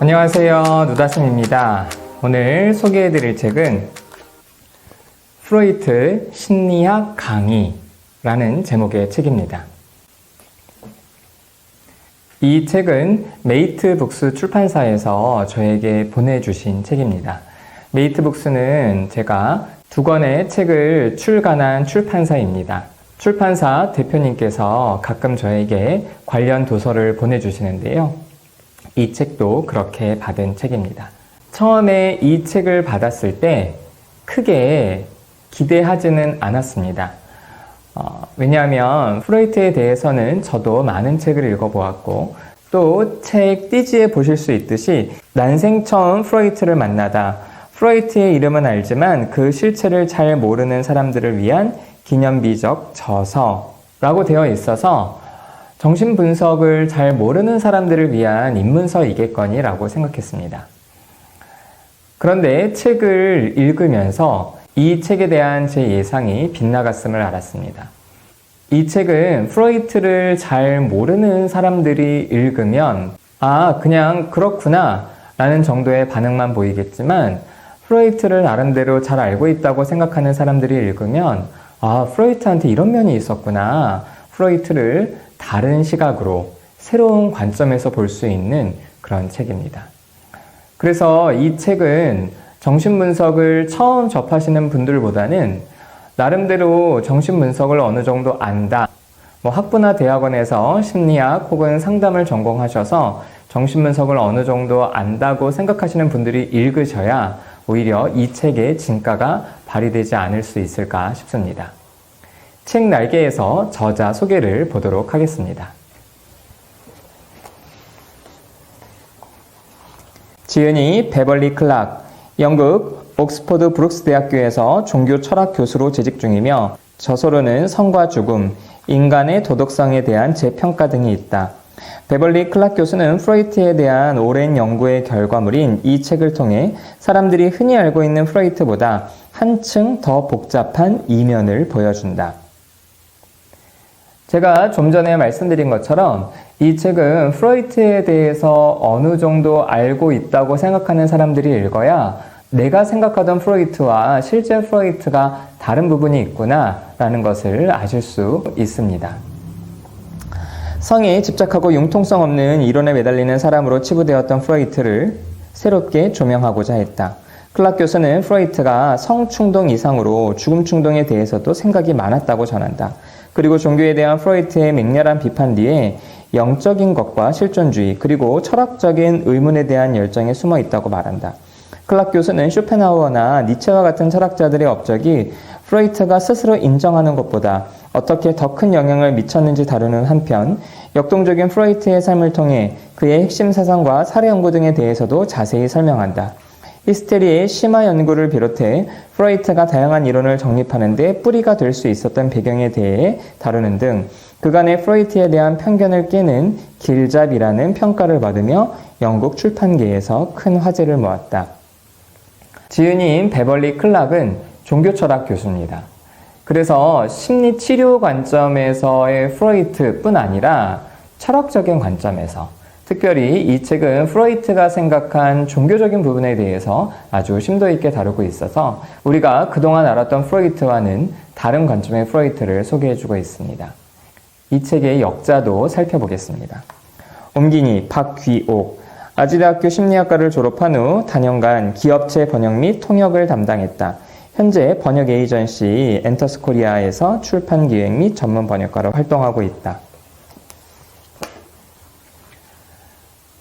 안녕하세요. 누다슴입니다. 오늘 소개해드릴 책은 프로이트 심리학 강의라는 제목의 책입니다. 이 책은 메이트 북스 출판사에서 저에게 보내주신 책입니다. 메이트 북스는 제가 두 권의 책을 출간한 출판사입니다. 출판사 대표님께서 가끔 저에게 관련 도서를 보내주시는데요. 이 책도 그렇게 받은 책입니다. 처음에 이 책을 받았을 때 크게 기대하지는 않았습니다. 어, 왜냐하면 프로이트에 대해서는 저도 많은 책을 읽어보았고 또 책 띠지에 보실 수 있듯이 난생 처음 프로이트를 만나다 프로이트의 이름은 알지만 그 실체를 잘 모르는 사람들을 위한 기념비적 저서라고 되어 있어서 정신분석을 잘 모르는 사람들을 위한 입문서이겠거니라고 생각했습니다. 그런데 책을 읽으면서 이 책에 대한 제 예상이 빗나갔음을 알았습니다. 이 책은 프로이트를 잘 모르는 사람들이 읽으면 아, 그냥 그렇구나 라는 정도의 반응만 보이겠지만 프로이트를 나름대로 잘 알고 있다고 생각하는 사람들이 읽으면 아, 프로이트한테 이런 면이 있었구나. 프로이트를 다른 시각으로 새로운 관점에서 볼 수 있는 그런 책입니다. 그래서 이 책은 정신분석을 처음 접하시는 분들보다는 나름대로 정신분석을 어느 정도 안다. 뭐 학부나 대학원에서 심리학 혹은 상담을 전공하셔서 정신분석을 어느 정도 안다고 생각하시는 분들이 읽으셔야 오히려 이 책의 진가가 발휘되지 않을 수 있을까 싶습니다. 책 날개에서 저자 소개를 보도록 하겠습니다. 지은이 베벌리 클락, 영국 옥스퍼드 브룩스 대학교에서 종교 철학 교수로 재직 중이며 저서로는 성과 죽음, 인간의 도덕성에 대한 재평가 등이 있다. 베벌리 클락 교수는 프로이트에 대한 오랜 연구의 결과물인 이 책을 통해 사람들이 흔히 알고 있는 프로이트보다 한층 더 복잡한 이면을 보여준다. 제가 좀 전에 말씀드린 것처럼 이 책은 프로이트에 대해서 어느 정도 알고 있다고 생각하는 사람들이 읽어야 내가 생각하던 프로이트와 실제 프로이트가 다른 부분이 있구나 라는 것을 아실 수 있습니다. 성에 집착하고 융통성 없는 이론에 매달리는 사람으로 치부되었던 프로이트를 새롭게 조명하고자 했다. 클락 교수는 프로이트가 성 충동 이상으로 죽음 충동에 대해서도 생각이 많았다고 전한다. 그리고 종교에 대한 프로이트의 맹렬한 비판 뒤에 영적인 것과 실존주의 그리고 철학적인 의문에 대한 열정이 숨어 있다고 말한다. 클락 교수는 쇼펜하우어나 니체와 같은 철학자들의 업적이 프로이트가 스스로 인정하는 것보다 어떻게 더 큰 영향을 미쳤는지 다루는 한편 역동적인 프로이트의 삶을 통해 그의 핵심 사상과 사례 연구 등에 대해서도 자세히 설명한다. 히스테리의 심화 연구를 비롯해 프로이트가 다양한 이론을 정립하는 데 뿌리가 될 수 있었던 배경에 대해 다루는 등 그간의 프로이트에 대한 편견을 깨는 길잡이라는 평가를 받으며 영국 출판계에서 큰 화제를 모았다. 지은이인 베벌리 클락은 종교철학 교수입니다. 그래서 심리 치료 관점에서의 프로이트뿐 아니라 철학적인 관점에서 특별히 이 책은 프로이트가 생각한 종교적인 부분에 대해서 아주 심도 있게 다루고 있어서 우리가 그동안 알았던 프로이트와는 다른 관점의 프로이트를 소개해주고 있습니다. 이 책의 역자도 살펴보겠습니다. 옴기니 박귀옥 아지대학교 심리학과를 졸업한 후 단연간 기업체 번역 및 통역을 담당했다. 현재 번역 에이전시 엔터스코리아에서 출판 기획 및 전문 번역가로 활동하고 있다.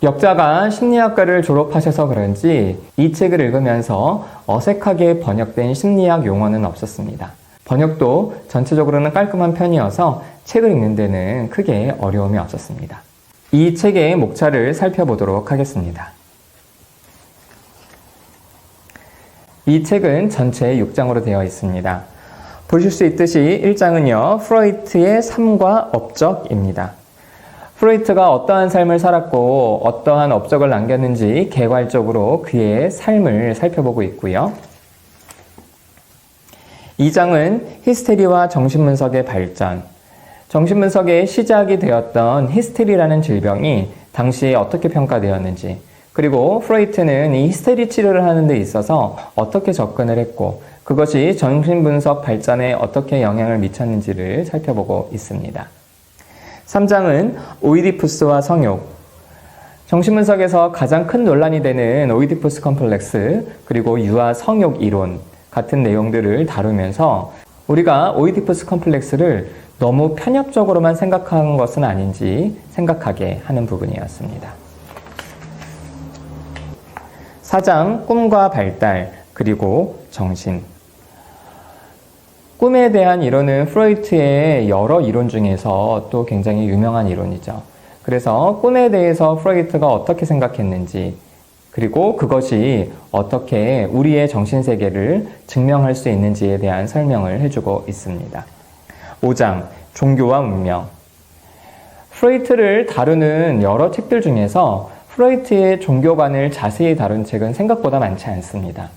역자가 심리학과를 졸업하셔서 그런지 이 책을 읽으면서 어색하게 번역된 심리학 용어는 없었습니다. 번역도 전체적으로는 깔끔한 편이어서 책을 읽는 데는 크게 어려움이 없었습니다. 이 책의 목차를 살펴보도록 하겠습니다. 이 책은 전체 6장으로 되어 있습니다. 보실 수 있듯이 1장은요, 프로이트의 삶과 업적입니다. 프로이트가 어떠한 삶을 살았고 어떠한 업적을 남겼는지 개괄적으로 그의 삶을 살펴보고 있고요. 2장은 히스테리와 정신분석의 발전, 정신분석의 시작이 되었던 히스테리라는 질병이 당시에 어떻게 평가되었는지, 그리고 프로이트는 이 히스테리 치료를 하는 데 있어서 어떻게 접근을 했고 그것이 정신분석 발전에 어떻게 영향을 미쳤는지를 살펴보고 있습니다. 3장은 오이디푸스와 성욕, 정신분석에서 가장 큰 논란이 되는 오이디푸스 컴플렉스, 그리고 유아 성욕 이론 같은 내용들을 다루면서 우리가 오이디푸스 컴플렉스를 너무 편협적으로만 생각하는 것은 아닌지 생각하게 하는 부분이었습니다. 4장 꿈과 발달, 그리고 정신. 꿈에 대한 이론은 프로이트의 여러 이론 중에서 또 굉장히 유명한 이론이죠. 그래서 꿈에 대해서 프로이트가 어떻게 생각했는지, 그리고 그것이 어떻게 우리의 정신세계를 증명할 수 있는지에 대한 설명을 해주고 있습니다. 5장, 종교와 문명. 프로이트를 다루는 여러 책들 중에서 프로이트의 종교관을 자세히 다룬 책은 생각보다 많지 않습니다.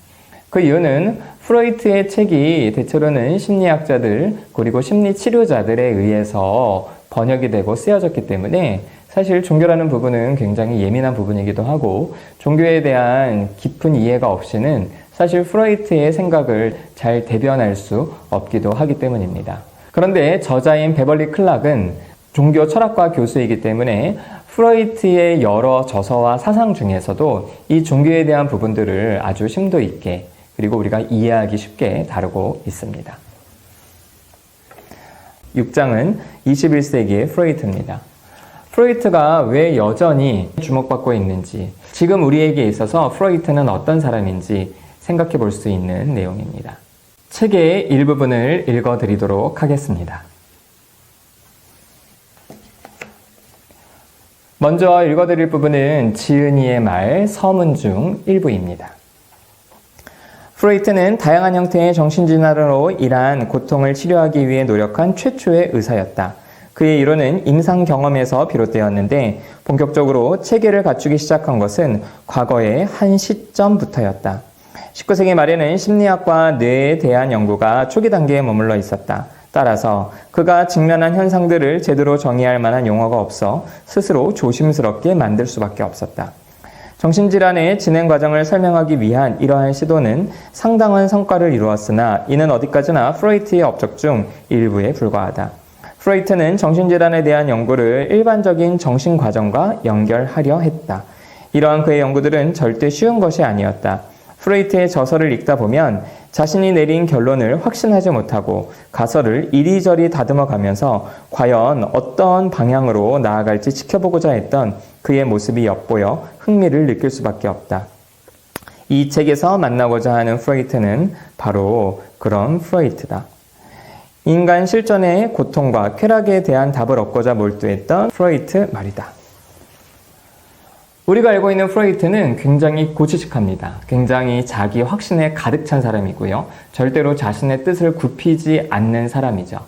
그 이유는 프로이트의 책이 대체로는 심리학자들 그리고 심리 치료자들에 의해서 번역이 되고 쓰여졌기 때문에 사실 종교라는 부분은 굉장히 예민한 부분이기도 하고 종교에 대한 깊은 이해가 없이는 사실 프로이트의 생각을 잘 대변할 수 없기도 하기 때문입니다. 그런데 저자인 베벌리 클락은 종교 철학과 교수이기 때문에 프로이트의 여러 저서와 사상 중에서도 이 종교에 대한 부분들을 아주 심도 있게 그리고 우리가 이해하기 쉽게 다루고 있습니다. 6장은 21세기의 프로이트입니다. 프로이트가 왜 여전히 주목받고 있는지, 지금 우리에게 있어서 프로이트는 어떤 사람인지 생각해 볼 수 있는 내용입니다. 책의 일부분을 읽어 드리도록 하겠습니다. 먼저 읽어 드릴 부분은 지은이의 말 서문 중 일부입니다. 프로이트는 다양한 형태의 정신진화로 인한 고통을 치료하기 위해 노력한 최초의 의사였다. 그의 이론은 임상 경험에서 비롯되었는데 본격적으로 체계를 갖추기 시작한 것은 과거의 한 시점부터였다. 19세기 말에는 심리학과 뇌에 대한 연구가 초기 단계에 머물러 있었다. 따라서 그가 직면한 현상들을 제대로 정의할 만한 용어가 없어 스스로 조심스럽게 만들 수밖에 없었다. 정신질환의 진행 과정을 설명하기 위한 이러한 시도는 상당한 성과를 이루었으나 이는 어디까지나 프로이트의 업적 중 일부에 불과하다. 프로이트는 정신질환에 대한 연구를 일반적인 정신 과정과 연결하려 했다. 이러한 그의 연구들은 절대 쉬운 것이 아니었다. 프로이트의 저서를 읽다 보면 자신이 내린 결론을 확신하지 못하고 가설을 이리저리 다듬어 가면서 과연 어떤 방향으로 나아갈지 지켜보고자 했던 그의 모습이 엿보여 흥미를 느낄 수밖에 없다. 이 책에서 만나고자 하는 프로이트는 바로 그런 프로이트다. 인간 실존의 고통과 쾌락에 대한 답을 얻고자 몰두했던 프로이트 말이다. 우리가 알고 있는 프로이트는 굉장히 고지식합니다. 굉장히 자기 확신에 가득 찬 사람이고요. 절대로 자신의 뜻을 굽히지 않는 사람이죠.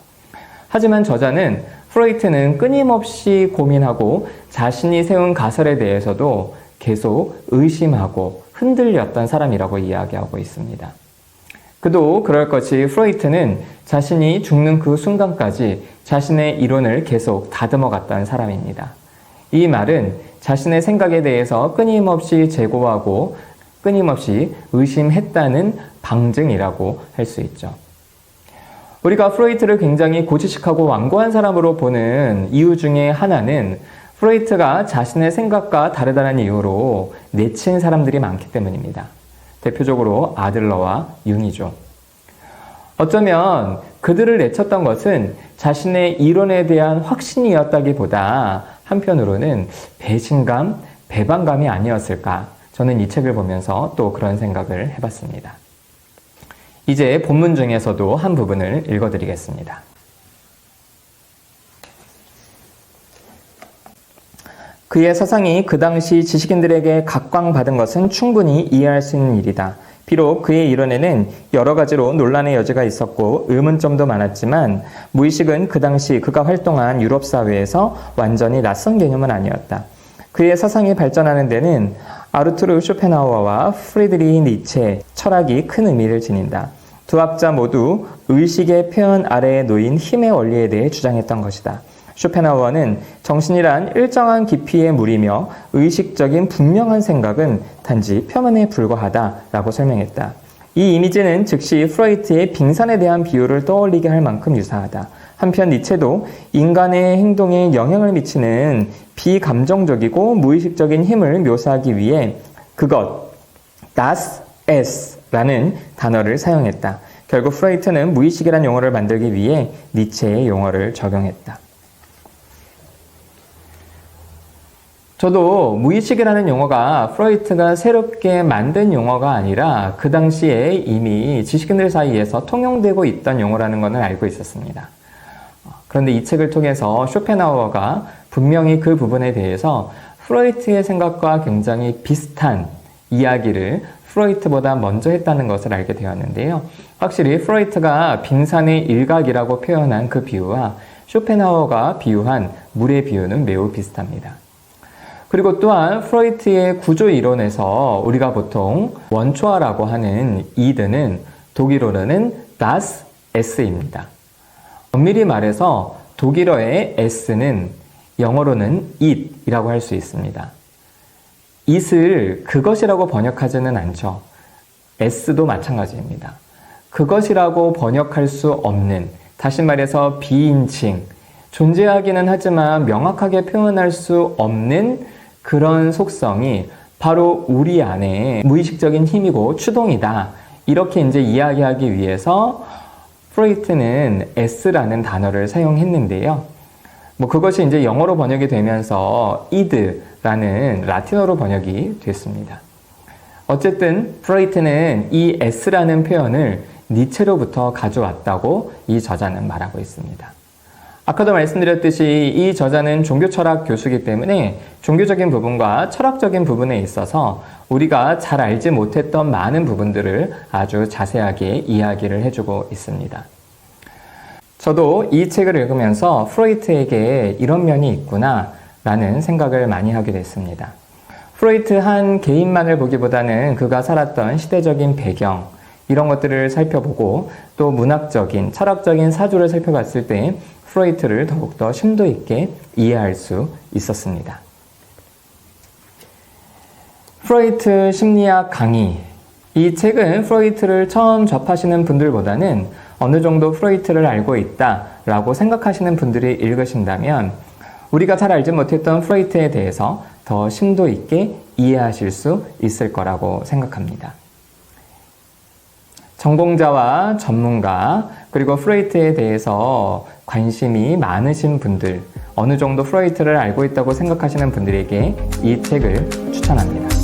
하지만 저자는 프로이트는 끊임없이 고민하고 자신이 세운 가설에 대해서도 계속 의심하고 흔들렸던 사람이라고 이야기하고 있습니다. 그도 그럴 것이 프로이트는 자신이 죽는 그 순간까지 자신의 이론을 계속 다듬어 갔던 사람입니다. 이 말은 자신의 생각에 대해서 끊임없이 재고하고 끊임없이 의심했다는 방증이라고 할 수 있죠. 우리가 프로이트를 굉장히 고지식하고 완고한 사람으로 보는 이유 중에 하나는 프로이트가 자신의 생각과 다르다는 이유로 내친 사람들이 많기 때문입니다. 대표적으로 아들러와 융이죠. 어쩌면 그들을 내쳤던 것은 자신의 이론에 대한 확신이었다기보다 한편으로는 배신감, 배반감이 아니었을까. 저는 이 책을 보면서 또 그런 생각을 해봤습니다. 이제 본문 중에서도 한 부분을 읽어드리겠습니다. 그의 사상이 그 당시 지식인들에게 각광받은 것은 충분히 이해할 수 있는 일이다. 비록 그의 이론에는 여러 가지로 논란의 여지가 있었고 의문점도 많았지만 무의식은 그 당시 그가 활동한 유럽 사회에서 완전히 낯선 개념은 아니었다. 그의 사상이 발전하는 데는 아르투르 쇼펜하우어와 프리드리히 니체 철학이 큰 의미를 지닌다. 두 학자 모두 의식의 표현 아래에 놓인 힘의 원리에 대해 주장했던 것이다. 쇼펜하우어는 정신이란 일정한 깊이의 물이며 의식적인 분명한 생각은 단지 표면에 불과하다라고 설명했다. 이 이미지는 즉시 프로이트의 빙산에 대한 비유를 떠올리게 할 만큼 유사하다. 한편 니체도 인간의 행동에 영향을 미치는 비감정적이고 무의식적인 힘을 묘사하기 위해 그것, das es 라는 단어를 사용했다. 결국 프로이트는 무의식이라는 용어를 만들기 위해 니체의 용어를 적용했다. 저도 무의식이라는 용어가 프로이트가 새롭게 만든 용어가 아니라 그 당시에 이미 지식인들 사이에서 통용되고 있던 용어라는 것을 알고 있었습니다. 그런데 이 책을 통해서 쇼펜하우어가 분명히 그 부분에 대해서 프로이트의 생각과 굉장히 비슷한 이야기를 프로이트보다 먼저 했다는 것을 알게 되었는데요. 확실히 프로이트가 빙산의 일각이라고 표현한 그 비유와 쇼펜하우어가 비유한 물의 비유는 매우 비슷합니다. 그리고 또한 프로이트의 구조 이론에서 우리가 보통 원초화라고 하는 이드는 독일어로는 das s입니다. 엄밀히 말해서 독일어의 s는 영어로는 it이라고 할 수 있습니다. it을 그것이라고 번역하지는 않죠. s도 마찬가지입니다. 그것이라고 번역할 수 없는, 다시 말해서 비인칭, 존재하기는 하지만 명확하게 표현할 수 없는 그런 속성이 바로 우리 안에 무의식적인 힘이고 추동이다. 이렇게 이제 이야기하기 위해서 프로이트는 S라는 단어를 사용했는데요. 뭐 그것이 이제 영어로 번역이 되면서 id라는 라틴어로 번역이 됐습니다. 어쨌든 프로이트는 이 S라는 표현을 니체로부터 가져왔다고 이 저자는 말하고 있습니다. 아까도 말씀드렸듯이 이 저자는 종교 철학 교수이기 때문에 종교적인 부분과 철학적인 부분에 있어서 우리가 잘 알지 못했던 많은 부분들을 아주 자세하게 이야기를 해주고 있습니다. 저도 이 책을 읽으면서 프로이트에게 이런 면이 있구나 라는 생각을 많이 하게 됐습니다. 프로이트 한 개인만을 보기보다는 그가 살았던 시대적인 배경, 이런 것들을 살펴보고 또 문학적인, 철학적인 사주를 살펴봤을 때 프로이트를 더욱더 심도 있게 이해할 수 있었습니다. 프로이트 심리학 강의. 이 책은 프로이트를 처음 접하시는 분들보다는 어느 정도 프로이트를 알고 있다라고 생각하시는 분들이 읽으신다면 우리가 잘 알지 못했던 프로이트에 대해서 더 심도 있게 이해하실 수 있을 거라고 생각합니다. 전공자와 전문가, 그리고 프로이트에 대해서 관심이 많으신 분들, 어느 정도 프로이트를 알고 있다고 생각하시는 분들에게 이 책을 추천합니다.